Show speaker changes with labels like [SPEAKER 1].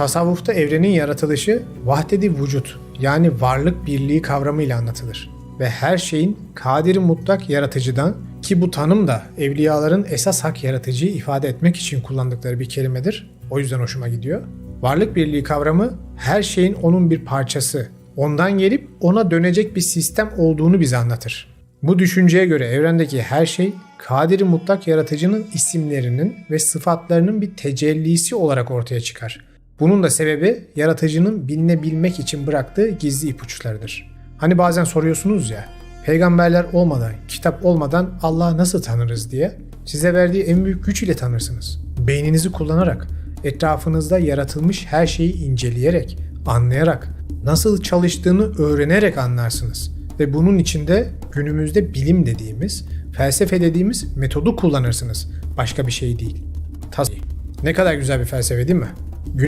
[SPEAKER 1] Tasavvufta evrenin yaratılışı vahdedi vücut yani varlık birliği kavramıyla anlatılır. Ve her şeyin kadiri mutlak yaratıcıdan ki bu tanım da evliyaların esas hak yaratıcıyı ifade etmek için kullandıkları bir kelimedir. O yüzden hoşuma gidiyor. Varlık birliği kavramı her şeyin onun bir parçası, ondan gelip ona dönecek bir sistem olduğunu bize anlatır. Bu düşünceye göre evrendeki her şey kadiri mutlak yaratıcının isimlerinin ve sıfatlarının bir tecellisi olarak ortaya çıkar. Bunun da sebebi yaratıcının bilinebilmek için bıraktığı gizli ipuçlarıdır. Hani bazen soruyorsunuz ya, peygamberler olmadan, kitap olmadan Allah'ı nasıl tanırız diye. Size verdiği en büyük güç ile tanırsınız. Beyninizi kullanarak, etrafınızda yaratılmış her şeyi inceleyerek, anlayarak, nasıl çalıştığını öğrenerek anlarsınız. Ve bunun içinde günümüzde bilim dediğimiz, felsefe dediğimiz metodu kullanırsınız. Başka bir şey değil. Tas- ne kadar güzel bir felsefe değil mi?